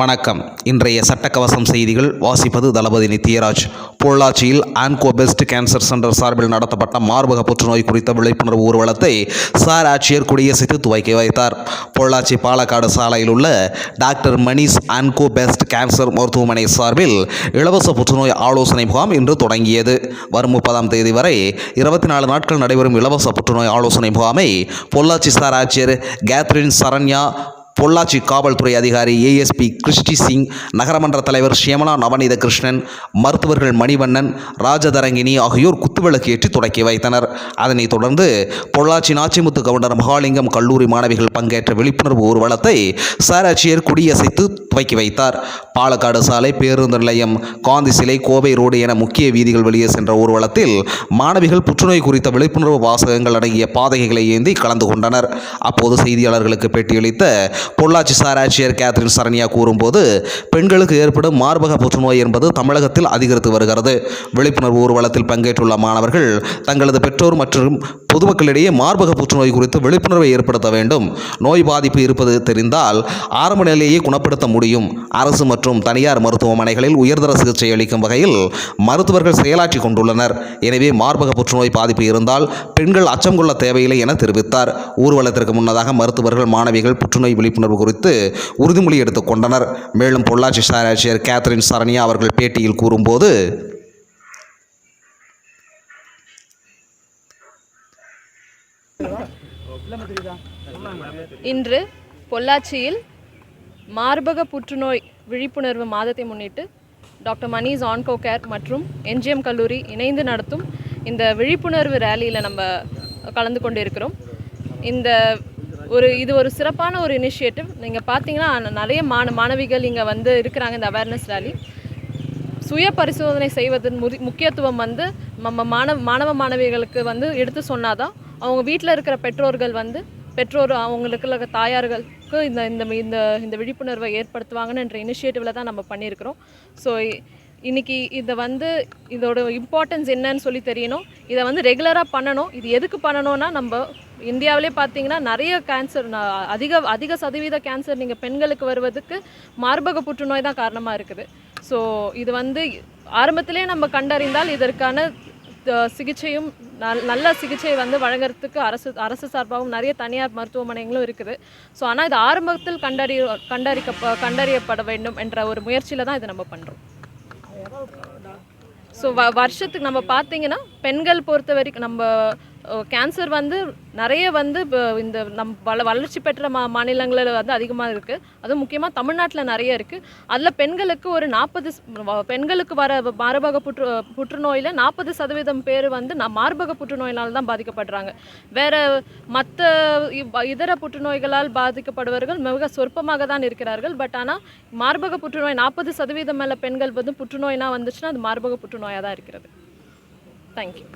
வணக்கம். இன்றைய சட்டக்கவசம் செய்திகள் வாசிப்பது தளபதி நித்யராஜ். பொள்ளாச்சியில் ஆன்கோ பெஸ்ட் கேன்சர் சென்டர் சார்பில் நடத்தப்பட்ட மார்பக புற்றுநோய் குறித்த விழிப்புணர்வு ஊர்வலத்தை சார் ஆட்சியர் கொடியசைத்து துவக்கி வைத்தார். பொள்ளாச்சி பாலக்காடு சாலையில் உள்ள doctor Manish onco best cancer மருத்துவமனை சார்பில் இலவச புற்றுநோய் ஆலோசனை முகாம் இன்று தொடங்கியது. வரும் முப்பதாம் தேதி வரை இருபத்தி நாலு நாட்கள் நடைபெறும் இலவச புற்றுநோய் ஆலோசனை முகாமை பொள்ளாச்சி சார் ஆட்சியர் கேத்ரின் சரண்யா பொள்ளாச்சி காவல்துறை அதிகாரி ஏஎஸ்பி கிறிஸ்டி சிங் நகரமன்ற தலைவர் ஷியமலா நவநீத கிருஷ்ணன் மருத்துவர்கள் மணிவண்ணன் ராஜதரங்கினி ஆகியோர் குத்துவிளக்கு ஏற்றி தொடக்கி வைத்தனர். அதனைத் தொடர்ந்து பொள்ளாச்சி நாச்சிமுத்து கவுண்டர் மகாலிங்கம் கல்லூரி மாணவிகள் பங்கேற்ற விழிப்புணர்வு ஊர்வலத்தை சாராட்சியர் கொடியசைத்து துவக்கி வைத்தார். பாலக்காடு சாலை பேருந்து நிலையம் காந்தி சிலை கோவை ரோடு என முக்கிய வீதிகள் வெளியே சென்ற ஊர்வலத்தில் மாணவிகள் புற்றுநோய் குறித்த விழிப்புணர்வு வாசகங்கள் அடங்கிய பாதகைகளை ஏந்தி கலந்து கொண்டனர். அப்போது செய்தியாளர்களுக்கு பேட்டியளித்த பொள்ளாச்சி சாராட்சியர் கேத்ரின் சரண்யா கூறும்போது பெண்களுக்கு ஏற்படும் மார்பக புற்றுநோய் என்பது தமிழகத்தில் அதிகரித்து வருகிறது விழிப்புணர்வு ஊர்வலத்தில் பங்கேற்றுள்ள மாணவர்கள் தங்களது பெற்றோர் மற்றும் பொதுமக்களிடையே மார்பக புற்றுநோய் குறித்து விழிப்புணர்வை ஏற்படுத்த வேண்டும். நோய் பாதிப்பு இருப்பது தெரிந்தால் ஆரம்ப நிலையே குணப்படுத்த முடியும். அரசு மற்றும் தனியார் மருத்துவமனைகளில் உயர்தர சிகிச்சை அளிக்கும் வகையில் மருத்துவர்கள் செயலாற்றி கொண்டுள்ளனர். எனவே மார்பக புற்றுநோய் பாதிப்பு இருந்தால் பெண்கள் அச்சம் கொள்ள தேவையில்லை என தெரிவித்தார். ஊர்வலத்திற்கு முன்னதாக மருத்துவர்கள் மாணவிகள் புற்றுநோய் விழிப்புணர்வு குறித்து உறுதிமொழி எடுத்துக் கொண்டனர். மேலும் பொள்ளாச்சி சாராட்சியர் கேத்ரின் சரண்யா அவர்கள் பேட்டியில் கூறும்போது இன்று பொள்ளாச்சியில் மார்பக புற்றுநோய் விழிப்புணர்வு மாதத்தை முன்னிட்டு டாக்டர் மணிஸ் ஆன்கோ கேர் மற்றும் என்ஜிஎம் கல்லூரி இணைந்து நடத்தும் இந்த விழிப்புணர்வு ரேலியில் நம்ம கலந்து கொண்டு இருக்கிறோம் இந்த ஒரு இது ஒரு சிறப்பான ஒரு இனிஷியேட்டிவ். நீங்கள் பார்த்தீங்கன்னா நிறைய மாண மாணவிகள் இங்கே வந்து இருக்கிறாங்க இந்த அவேர்னஸ் ரேலி சுய பரிசோதனை செய்வதன் முதி முக்கியத்துவம் வந்து நம்ம மாணவ மாணவ மாணவிகளுக்கு வந்து எடுத்து சொன்னாதான் அவங்க வீட்டில் இருக்கிற பெற்றோர்கள் வந்து பெற்றோர் அவங்களுக்கு இருக்கிற தாயார்களுக்கு இந்த இந்த இந்த இந்த விழிப்புணர்வை ஏற்படுத்துவாங்கன்ற இனிஷியேட்டிவில் தான் நம்ம பண்ணியிருக்கிறோம். ஸோ இன்னைக்கு இதை வந்து இதோட இம்பார்ட்டன்ஸ் என்னன்னு சொல்லி தெரியணும். இதை வந்து ரெகுலராக பண்ணணும். இது எதுக்கு பண்ணணும்னா நம்ம இந்தியாவிலே பார்த்தீங்கன்னா நிறைய கேன்சர் அதிக அதிக சதவீத கேன்சர் நீங்கள் பெண்களுக்கு வருவதுக்கு மார்பக புற்றுநோய் தான் காரணமாக இருக்குது. ஸோ இது வந்து ஆரம்பத்திலே நம்ம கண்டறிந்தால் இதற்கான சிகிச்சையும் நல் நல்ல சிகிச்சை வந்து வழங்குறதுக்கு அரசு அரசு சார்பாகவும் நிறைய தனியார் மருத்துவமனைகளும் இருக்குது. ஸோ ஆனால் இது ஆரம்பத்தில் கண்டறிய கண்டறிக்க கண்டறியப்பட வேண்டும் என்ற ஒரு முயற்சியில் தான் இதை நம்ம பண்ணுறோம் ஸோ வ வருஷத்துக்கு நம்ம பார்த்தீங்கன்னா பெண்கள் பொறுத்த வரைக்கும் நம்ம கேன்சர் வந்து நிறைய வந்து இப்போ இந்த நம் வள வளர்ச்சி பெற்ற மா மாநிலங்களில் வந்து அதிகமாக இருக்குது அதுவும் முக்கியமாக தமிழ்நாட்டில் நிறைய இருக்குது அதில் பெண்களுக்கு ஒரு நாற்பது பெண்களுக்கு வர மார்பக புற்று புற்றுநோயில் நாற்பது சதவீதம் பேர் வந்து நான் மார்பக புற்றுநோயினால் தான் பாதிக்கப்படுறாங்க. வேறு மற்ற இதர புற்றுநோய்களால் பாதிக்கப்படுபவர்கள் மிக சொற்பமாக தான் இருக்கிறார்கள். பட் ஆனால் மார்பக புற்றுநோய் நாற்பது சதவீதம் மேலே பெண்கள் வந்து புற்றுநோய்னா வந்துச்சுன்னா அது மார்பக புற்றுநோயாக தான் இருக்கிறது. தேங்க்யூ